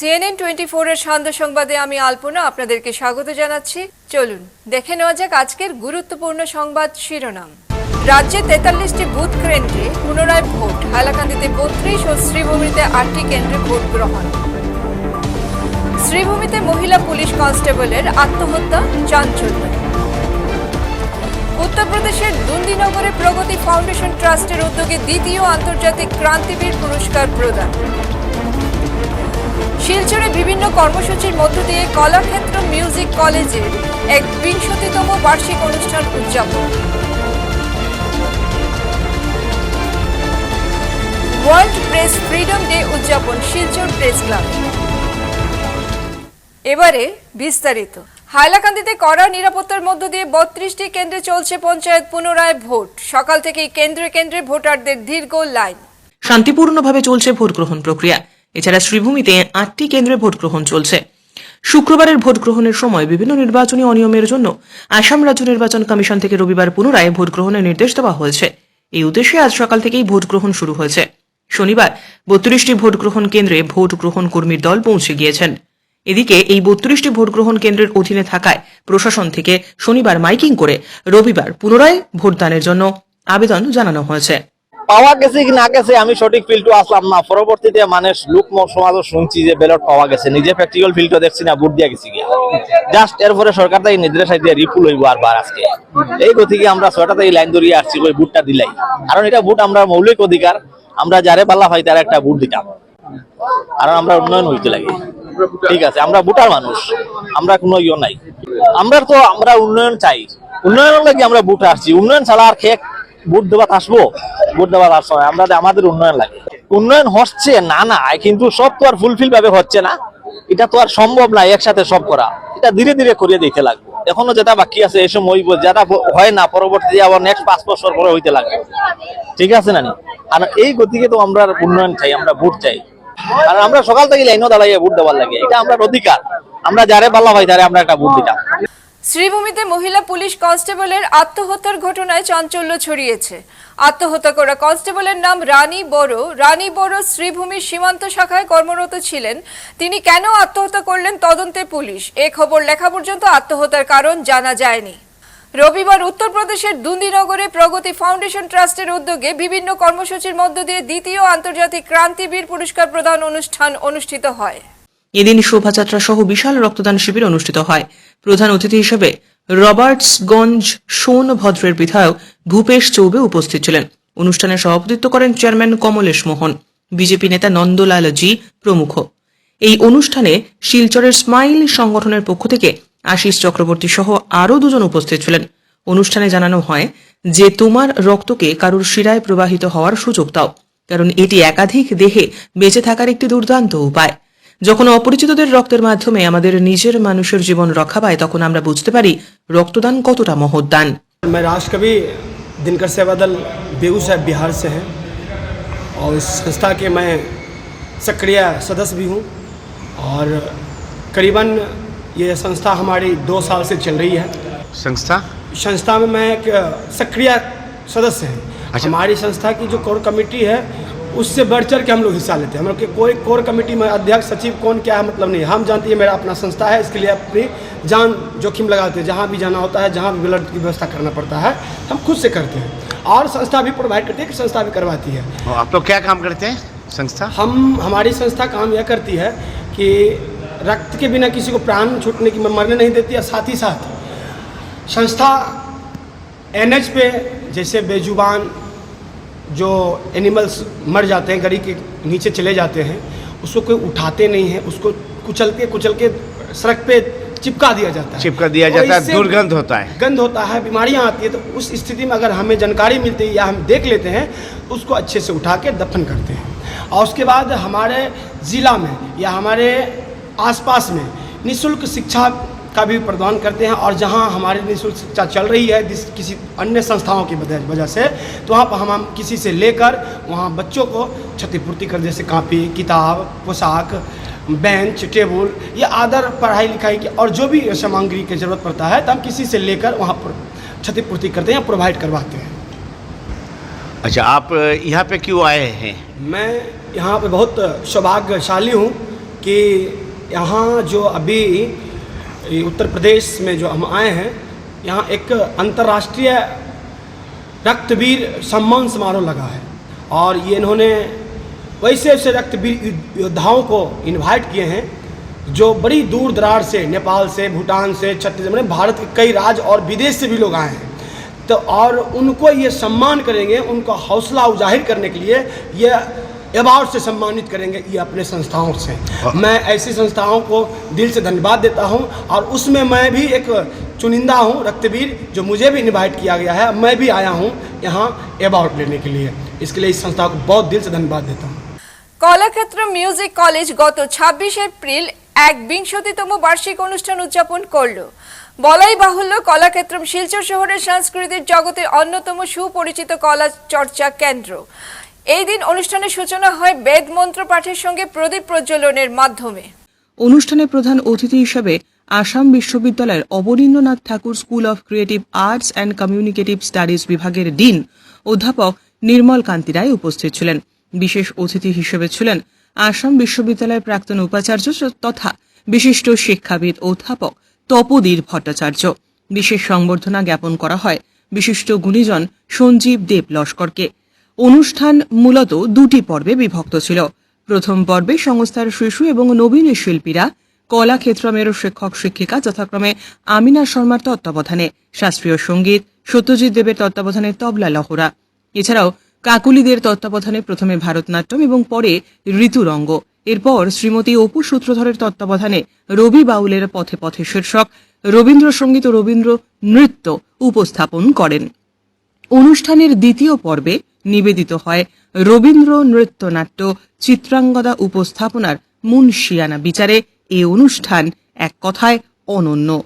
CNN twenty ফোরের সান্ধ্য সংবাদে আমি আলপনা আপনাদেরকে স্বাগত জানাচ্ছি। চলুন, দেখে নেওয়া যাক আজকের গুরুত্বপূর্ণ সংবাদ শিরোনাম। রাজ্যে তেতাল্লিশটি বুথ কেন্দ্রে পুনরায় ভোট, হাইলাকান্দিতে বত্রিশ ও শ্রীভূমিতে আটটি কেন্দ্রে ভোট গ্রহণ। শ্রীভূমিতে মহিলা পুলিশ কনস্টেবলের আত্মহত্যা চাঞ্চল্য। উত্তরপ্রদেশের দুন্দিনগরে প্রগতি ফাউন্ডেশন ট্রাস্টের উদ্যোগে দ্বিতীয় আন্তর্জাতিক ক্রান্তিবীর পুরস্কার প্রদান। শিলচরে বিভিন্ন কর্মসূচির মধ্য দিয়ে কলাক্ষেত্র মিউজিক কলেজের এক বিংশতিতম বার্ষিক অনুষ্ঠান উদযাপন। ওয়ার্ল্ড প্রেস ফ্রিডম ডে উদযাপন শিলচর প্রেস ক্লাব। এবারে বিস্তারিত। হাইলাকান্দিতে কড়া নিরাপত্তার মধ্য দিয়ে বত্রিশটি কেন্দ্রে চলছে পঞ্চায়েত পুনরায় ভোট। সকাল থেকেই কেন্দ্রে কেন্দ্রে ভোটারদের দীর্ঘ লাইন। শান্তিপূর্ণভাবে চলছে ভোট গ্রহণ প্রক্রিয়া। এছাড়া শ্রীভূমিতে আটটি কেন্দ্রে ভোট গ্রহণ চলছে। শুক্রবারের ভোট গ্রহণের সময় বিভিন্ন নির্বাচনী অনিয়মের জন্য আসাম রাজ্য নির্বাচন কমিশন থেকে রবিবার পুনরায় ভোট গ্রহণের নির্দেশ দেওয়া হয়েছে। এই উদ্দেশ্যে আজ সকাল থেকেই ভোট গ্রহণ শুরু হয়েছে। শনিবার বত্রিশটি ভোট গ্রহণ কেন্দ্রে ভোট গ্রহণ কর্মীর দল পৌঁছে গিয়েছেন। এদিকে এই বত্রিশটি ভোট গ্রহণ কেন্দ্রের অধীনে থাকায় প্রশাসন থেকে শনিবার মাইকিং করে রবিবার পুনরায় ভোটদানের জন্য আবেদন জানানো হয়েছে। পাওয়া গেছে কি না গেছে, আমি সঠিক ফিল্ডও আসলাম না। পরবর্তীতে মানে লোক সমাজও শুনছি যে ব্যালট পাওয়া গেছে। নিজে প্র্যাকটিক্যাল ফিল্ডও দেখছি না বুট দিয়া গেছি গিয়া। জাস্ট এরপরে সরকার থেকে নির্দেশ দিয়ে রিফুল হইব আর বার আজকে। এই গতিকে আমরা ছয়টা থেকে লাইন ধরিয়ে আসছি ওই বুটটা দিলাই। কারণ এটা বুট আমরা মৌলিক অধিকার, আমরা যারে পাল্লা পাই তার একটা বুট দিতাম। কারণ আমরা উন্নয়ন হইতে লাগে। ঠিক আছে, আমরা বুটার মানুষ, আমরা কোনো ইয়ে নাই। আমরা তো আমরা উন্নয়ন চাই। উন্নয়নের লাগে আমরা বুট আসছি। উন্নয়ন ছাড়া আর খেয়ে বুট দেওয়া আসব? বুট দেওয়া আসব। আমরা আমাদের উন্নয়ন লাগে। উন্নয়ন হচ্ছে না না কিন্তু সব তো আর ফুলফিল ভাবে হচ্ছে না। এটা তো আর সম্ভব না একসাথে সব করা। এটা ধীরে ধীরে করিয়ে দিতে লাগবে। এখনও যেটা বাকি আছে এসব হইব, যেটা হয় না পরবর্তীতে আবার নেক্সট পাঁচ বছর পরে হইতে লাগবে। ঠিক আছে না আর এই গতিকে তো আমরা উন্নয়ন চাই আমরা ভোট চাই। আর আমরা সকাল থেকে লাইনও দাঁড়াইয়া ভোট দেওয়ার লাগে। এটা আমরা অধিকার। আমরা যারে পাল্লা ভাই তারে আমরা একটা ভোট দিতাম। শ্রীভূমিতে মহিলা পুলিশ কনস্টেবলের আত্মহত্যার ঘটনায় চাঞ্চল্য ছড়িয়েছে। আত্মহত্যা করা কনস্টেবলের নাম রানী বড়। রানী বড় শ্রীভূমির সীমান্ত শাখায় কর্মরত ছিলেন। তিনি কেন আত্মহত্যা করলেন তদন্তে পুলিশ? এ খবর লেখা পর্যন্ত আত্মহত্যার কারণ জানা যায়নি। রবিবার উত্তরপ্রদেশের দুন্দিনগরে প্রগতি ফাউন্ডেশন ট্রাস্টের উদ্যোগে বিভিন্ন কর্মসূচির মধ্য দিয়ে দ্বিতীয় আন্তর্জাতিক ক্রান্তিবীর পুরস্কার প্রদান অনুষ্ঠান অনুষ্ঠিত হয়। এদিন শোভাযাত্রা সহ বিশাল রক্তদান শিবির অনুষ্ঠিত হয়। প্রধান অতিথি হিসেবে রবার্টসগঞ্জ সোনভদ্রের বিধায়ক ভূপেশ চৌবে উপস্থিত ছিলেন। অনুষ্ঠানে সভাপতিত্ব করেন চেয়ারম্যান কমলেশ মোহন, বিজেপি নেতা নন্দলাল জি প্রমুখ। এই অনুষ্ঠানে শিলচরের স্মাইল সংগঠনের পক্ষ থেকে আশিস চক্রবর্তী সহ আরও দুজন উপস্থিত ছিলেন। অনুষ্ঠানে জানানো হয় যে তোমার রক্তকে কারুর শিরায় প্রবাহিত হওয়ার সুযোগ দাও, কারণ এটি একাধিক দেহে বেঁচে থাকার একটি দুর্দান্ত উপায়। যখন অপরিচিতদের রক্তের মাধ্যমে আমাদের নিজের মানুষের জীবন রক্ষা পায় তখন আমরা বুঝতে পারি রক্তদান কতটা মহৎদান मैं राष्ट्रकवि दिनकर सेवादल बेगूसराय बिहार से हैं और इस संस्था के मैं सक्रिय सदस्य भी हूँ और करीबन ये संस्था हमारी दो साल से चल रही है संस्था संस्था में मैं एक सक्रिय सदस्य हैं अच्छा। हमारी संस्था की जो कोर कमेटी है उससे बढ़ चढ़ के हम लोग हिस्सा लेते हैं। हम लोग के कोई कोर कमेटी में अध्यक्ष सचिव कौन क्या है मतलब नहीं। हम जानते हैं मेरा अपना संस्था है इसके लिए अपनी जान जोखिम लगाते हैं। जहाँ भी जाना होता है जहाँ भी ब्लड की व्यवस्था करना पड़ता है हम खुद से करते हैं। और संस्था भी प्रोवाइड करती है कि संस्था भी करवाती है। आप लोग क्या काम करते हैं संस्था? हम हमारी संस्था काम यह करती है कि रक्त के बिना किसी को प्राण छूटने की मरने नहीं देती है साथ ही साथ संस्था एनएच पे जैसे बेजुबान जो एनिमल्स मर जाते हैं गड़ी के नीचे चले जाते हैं उसको कोई उठाते नहीं है उसको कुचल के कुचल के सड़क पे चिपका दिया जाता है चिपका दिया जाता है, दुर्गंध होता है। गंध होता है बीमारियाँ आती है तो उस स्थिति में अगर हमें जानकारी मिलती है या हम देख लेते हैं उसको अच्छे से उठा के दफन करते हैं और उसके बाद हमारे ज़िला में या हमारे आसपास में निःशुल्क शिक्षा का भी प्रदान करते हैं और जहाँ हमारी निःशुल्क शिक्षा चल रही है जिस किसी अन्य संस्थाओं की वजह से तो वहाँ पर हम हम किसी से लेकर वहाँ बच्चों को क्षतिपूर्ति कर जैसे कापी किताब पोशाक बेंच टेबल या आदर पढ़ाई लिखाई की और जो भी सामग्री की ज़रूरत पड़ता है तो हम किसी से लेकर वहाँ पर क्षतिपूर्ति करते हैं प्रोवाइड करवाते हैं। अच्छा आप यहाँ पे क्यों आए हैं? मैं यहाँ पे बहुत सौभाग्यशाली हूँ कि यहाँ जो अभी उत्तर प्रदेश में जो हम आए हैं, यहाँ एक अंतर्राष्ट्रीय रक्तवीर सम्मान समारोह लगा है। और ये इन्होंने वैसे वैसे रक्तवीर योद्धाओं को इनवाइट किए हैं, जो बड़ी दूर दराज से नेपाल से, भूटान से, छत्तीसगढ़ भारत के कई राज्य और विदेश से भी लोग आए हैं। तो और उनको ये सम्मान करेंगे, उनका हौसला उजाहिर करने के लिए ये अवार्ड से सम्मानित करेंगे ये अपने संस्थाओं से मैं ऐसी संस्थाओं को दिल से धन्यवाद देता हूँ और उसमें मैं भी एक चुनिंदा हूँ रक्तवीर जो मुझे भी इनवाइट किया गया है मैं भी आया हूँ यहाँ अवार्ड लेने के लिए इसके लिए इस संस्था को बहुत दिल से धन्यवाद देता हूँ কলাক্ষেত্র মিউজিক কলেজ গত ছাব্বিশ এপ্রিল এক বিংশতিতম বার্ষিক অনুষ্ঠান উদযাপন করল বলাই বাহুল্য কলাক্ষেত্রম শিলচর শহরের সাংস্কৃতিক জগতের অন্যতম সুপরিচিত কলা চর্চা কেন্দ্র এই দিন অনুষ্ঠানের সূচনা হয় বেদ মন্ত্র পাঠের সঙ্গে প্রদীপ প্রজ্বলনের মাধ্যমে। অনুষ্ঠানে প্রধান অতিথি হিসেবে আসাম বিশ্ববিদ্যালয়ের Abanindranath Thakur school of creative arts and communicative studies বিভাগের ডিন অধ্যাপক নির্মল কান্তি রায় উপস্থিত ছিলেন। বিশেষ অতিথি হিসেবে ছিলেন আসাম বিশ্ববিদ্যালয়ের প্রাক্তন উপাচার্য তথা বিশিষ্ট শিক্ষাবিদ অধ্যাপক তপদীর ভট্টাচার্য। বিশেষ সংবর্ধনা জ্ঞাপন করা হয় বিশিষ্ট গুণীজন সঞ্জীব দেব লস্করকে। অনুষ্ঠান মূলত দুটি পর্বে বিভক্ত ছিল। প্রথম পর্বে সংস্থার শিশু এবং নবীন শিল্পীরা কলাক্ষেত্রমের শিক্ষক শিক্ষিকা যথাক্রমে আমিনা শর্মার তত্ত্বাবধানে, শাস্ত্রীয় সংগীত, সত্যজিৎ দেবের তত্ত্বাবধানে তবলা লহরা। এছাড়াও কাকুলিদের তত্ত্বাবধানে প্রথমে ভারতনাট্যম এবং পরে ঋতুরঙ্গ। এরপর শ্রীমতী অপু সূত্রধরের তত্ত্বাবধানে রবি বাউলের পথে পথে শীর্ষক রবীন্দ্রসঙ্গীত ও রবীন্দ্র নৃত্য উপস্থাপন করেন। অনুষ্ঠানের দ্বিতীয় পর্বে নিবেদিত হয়। রবীন্দ্র নৃত্যনাট্য চিত্রাঙ্গদা উপস্থাপনার মুনশিয়ানা বিচারে এ অনুষ্ঠান এক কথায় অনন্য।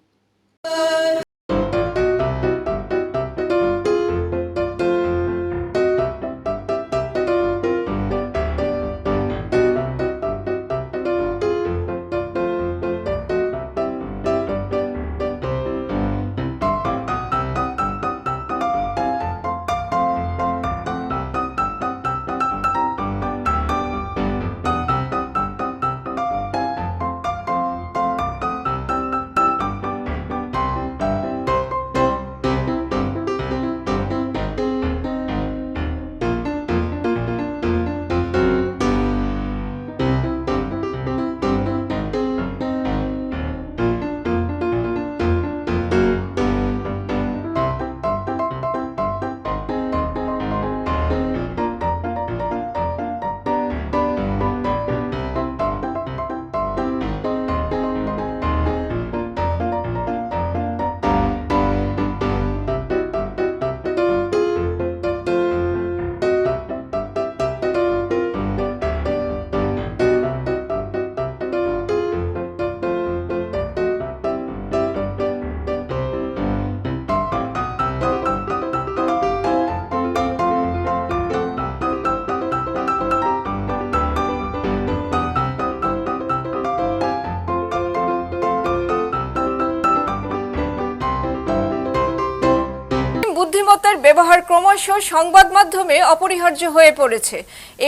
বুদ্ধিমত্তার ব্যবহার ক্রমশ সংবাদ মাধ্যমে অপরিহার্য হয়ে পড়েছে।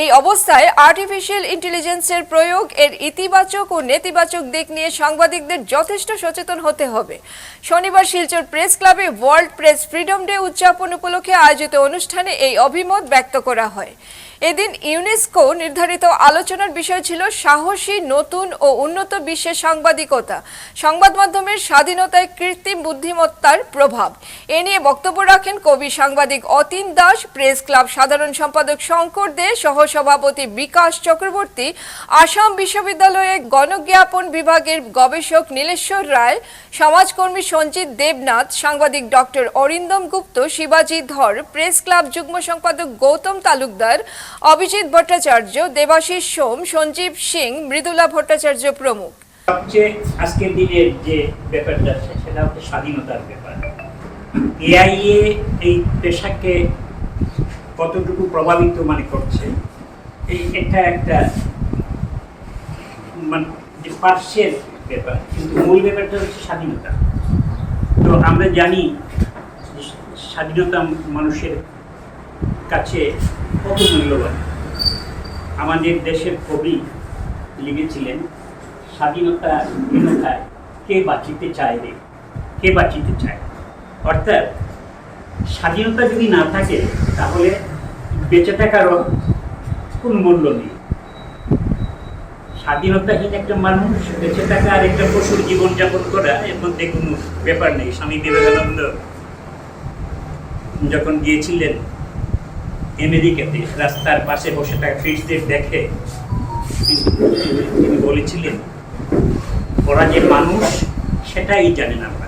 এই অবস্থায় আর্টিফিশিয়াল ইন্টেলিজেন্সের প্রয়োগ এর ইতিবাচক ও নেতিবাচক দিক নিয়ে সাংবাদিকদের যথেষ্ট সচেতন হতে হবে। শনিবার শিলচর প্রেস ক্লাবে ওয়ার্ল্ড প্রেস ফ্রিডম ডে উদযাপন উপলক্ষে আয়োজিত অনুষ্ঠানে এই অভিমত ব্যক্ত করা হয়। এদিন ইউনেস্কো নির্ধারিত আলোচনার বিষয় ছিল সাহসী, নতুন ও উন্নত বিশ্বের সাংবাদিকতা। সংবাদ মাধ্যমের স্বাধীনতায় কৃত্রিম বুদ্ধিমত্তার প্রভাব। এ নিয়ে বক্তব্য রাখেন কবি সাংবাদিক অতীন দাস, প্রেস ক্লাব সাধারণ সম্পাদক শঙ্কর দে, সহসভাপতি বিকাশ চক্রবর্তী, আসাম বিশ্ববিদ্যালয়ে গণজ্ঞাপন বিভাগের গবেষক নীলেশ্বর রায়, সমাজকর্মী সঞ্জিত দেবনাথ, সাংবাদিক ডক্টর অরিন্দম গুপ্ত, শিবাজি ধর, প্রেস ক্লাব যুগ্ম সম্পাদক গৌতম তালুকদার, অভিজিৎ ভট্টাচার্য, দেবাশিস সোম, সঞ্জীব সিং, মৃদুলা ভট্টাচার্য প্রমুখ। সবচেয়ে আজকের দিনের যে ব্যাপারটা সেটা হচ্ছে স্বাধীনতার ব্যাপার। এআইএ এই পেশাকে কতটুকু প্রভাবিত মানে করছে? এই এটা একটা মানে যে পার্শ্বের ব্যাপার, কিন্তু মূল ব্যাপারটা হচ্ছে স্বাধীনতা। তো আমরা জানি স্বাধীনতা মানুষের কাছে কত মূল্যবান। আমাদের দেশের কবি লিখেছিলেন, স্বাধীনতা কে বাঁচিতে চায় রে? কে বাঁচিতে চায়? অর্থাৎ স্বাধীনতা যদি না থাকে, তাহলে বেঁচে থাকারও কোনো মূল্য নেই। স্বাধীনতাহীন একটা মানুষ, বেঁচে থাকা আর একটা পশুর জীবনযাপন করা, এর মধ্যে কোনো ব্যাপার নেই। স্বামী বিবেকানন্দ যখন গিয়েছিলেন আমেরিকাতে, রাস্তার পাশে বসে থাকা ফিটসদের দেখে, তিনি বলেছিলেন, ওরা যে মানুষ, সেটাই জানেন আমরা।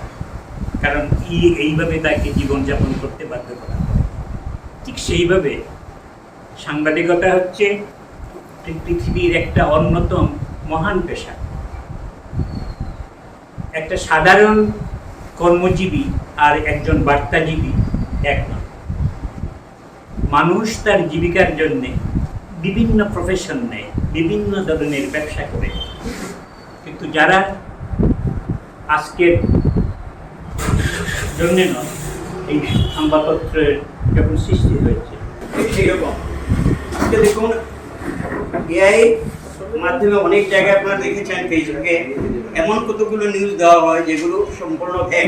ই- এইভাবে তাকে জীবনযাপন করতে বাধ্য করা। ঠিক সেইভাবে সাংবাদিকতা হচ্ছে পৃথিবীর একটা অন্যতম মহান পেশা। একটা সাধারণ কর্মজীবী আর একজন বার্তাজীবী এক নয়। মানুষ তার জীবিকার জন্য বিভিন্ন প্রফেশন নেয়, বিভিন্ন ধরনের ব্যবসা করে। কিন্তু যারা আজকের জন্য নয় এই সংবাদপত্রের যখন সৃষ্টি হয়েছে। দেখুন এআই মাধ্যমে অনেক জায়গায় আপনারা দেখেছেন ফেসবুকে এমন কতগুলো নিউজ দেওয়া হয় যেগুলো সম্পূর্ণ ফেক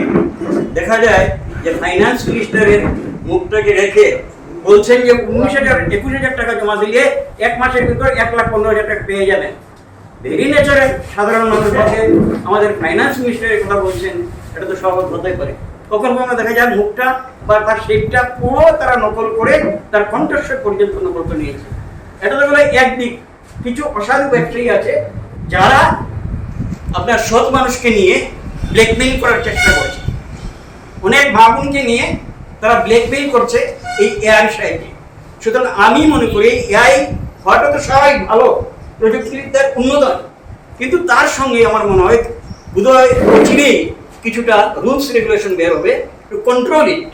দেখা যায় যে ফাইন্যান্স মিনিস্টারের মুখটাকে রেখে বলছেন যে উনিশ হাজার, একুশ হাজার টাকা জমা দিলে এক মাসের ভিতর এক লাখ পনেরো হাজার টাকা পেয়ে যাবেন? ভেরি নেচারে সাধারণ মানুষের কাছে আমাদের ফাইন্যান্স মিনিস্টারের কথা বলছেন, এটা তো সহজ হতে পারে। কখনো কখনো দেখা যায়, মুখটা বা তার শেপটা পুরো তারা নকল করে তার কণ্ঠস্বর পর্যন্ত নকল করে নিয়েছে। এটা তো বলে একদিক কিছু অসাধু ব্যবসায়ী আছে যারা আপনার সৎ মানুষকে নিয়ে ব্ল্যাকমেইল করার চেষ্টা করছে। অনেক ভাবুনকে নিয়ে তারা ব্ল্যাকমেইল করছে এই এআই সাহায্যে সুতরাং আমি মনে করি এআই হয়তো তো সবাই ভালো, প্রযুক্তিবিদ্যার উন্নতন। কিন্তু তার সঙ্গে আমার মনে হয় বোধহয় অচিরেই কিছুটা রুলস রেগুলেশন বের হবে to control it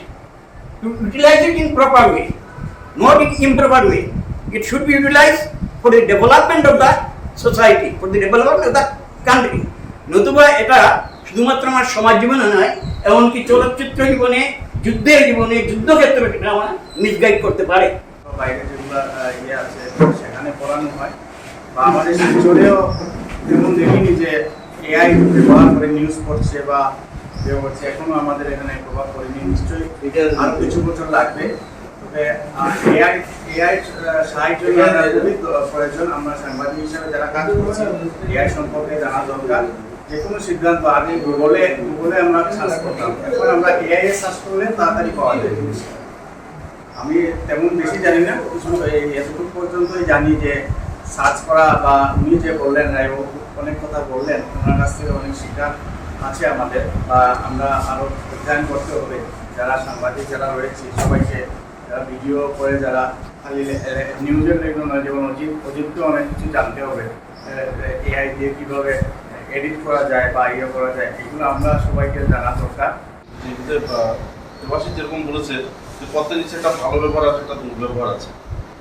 to utilize it in proper way, not in improper way. It should be utilized for the development of the society, for the development of the country. নতুবা এটা শুধুমাত্র আমার সমাজ জীবনে নয় এমনকি চলচ্চিত্র জীবনে যুদ্ধের জীবনে যুদ্ধক্ষেত্রে এটা আমার মিসগাইড করতে পারে বাইরে যেগুলো ইয়ে আছে সেখানে পড়ানো হয় বা আমাদের যেমন দেখিনি যে এআই ব্যবহার করে নিউজ পড়ছে বা ইয়ে করছে এখনও আমাদের এখানে প্রভাব পড়েনি। নিশ্চয়ই আরও কিছু বছর লাগবে। তবে এআই এআই সাহায্য খুবই প্রয়োজন আমরা সাংবাদিক হিসেবে যারা কাজ করছি এআই সম্পর্কে জানা দরকার। যে কোনো সিদ্ধান্ত আগে গুগলে গুগলে আমরা সার্চ করতাম। এখন আমরা এআই এ সার্চ করলে তাড়াতাড়ি পাওয়া যায়। আমি তেমন বেশি জানি না। কিছু এতটুকু পর্যন্তই জানি যে সার্চ করা বা উনি যে বললেন রায়বাবু অনেক কথা বললেন, ওনার কাছ থেকে অনেক শিক্ষা আছে আমাদের, বা আমরা আরও অধ্যয়ন করতে হবে। যারা সাংবাদিক যারা রয়েছে, সবাইকে যারা ভিডিও করে, যারা খালি নিউজের এগুলো নয়, যেমন অজিত অজিতকে অনেক কিছু জানতে হবে। এআই দিয়ে কীভাবে এডিট করা যায় বা ইয়ে করা যায়, এগুলো আমরা সবাইকে জানা দরকার। যেরকম বলেছে যে, পথের নিচে একটা ভালো ব্যবহার আছে একটা দুর্ব্যবহার আছে।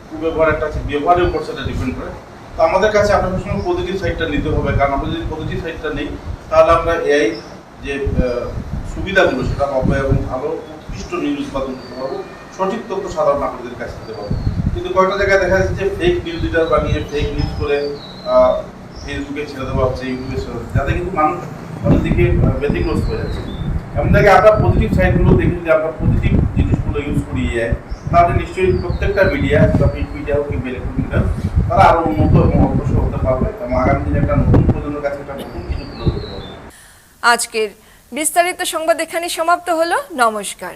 কুব্যবহার একটা আছে, ব্যবহারের উপর সেটা ডিপেন্ড করে। তো আমাদের কাছে আমরা সঙ্গে পজিটিভ সাইডটা নিতে হবে। কারণ আমরা যদি পজিটিভ সাইডটা নেই, তাহলে আমরা এআই যে সুবিধাগুলো সেটা পাবো এবং ভালো উৎকৃষ্ট নিউজ উৎপাদন করতে পারব। সঠিক তথ্য সাধারণ নাগরিকদের কাছে দিতে পারব। কিন্তু কয়েকটা জায়গায় দেখা যাচ্ছে যে ফেক নিউজ লিডার বানিয়ে ফেক নিউজ করে ফেসবুকে ছেড়ে দেওয়া হচ্ছে ইউটিউবে ছেড়ে দেওয়া যাতে কিন্তু মানুষ অনেক দিকে ব্যতিগ্রস্ত হয়ে যাচ্ছে। এমন থেকে আমরা পজিটিভ সাইডগুলো দেখি যে আমরা পজিটিভ জিনিসগুলো ইউজ করি যায় তাহলে নিশ্চয়ই প্রত্যেকটা মিডিয়া বা প্রিন্ট মিডিয়া হোক কিংবা ইলেকট্রনিক মিডিয়া তারা আরও উন্নত এবং অগ্রসর হতে পারবে। এবং আগামী দিনে একটা নতুন প্রজন্মের কাছে একটা নতুন কিছু তুলে ধরতে পারবে। আজকের বিস্তারিত সংবাদ এখানে সমাপ্ত হলো। নমস্কার।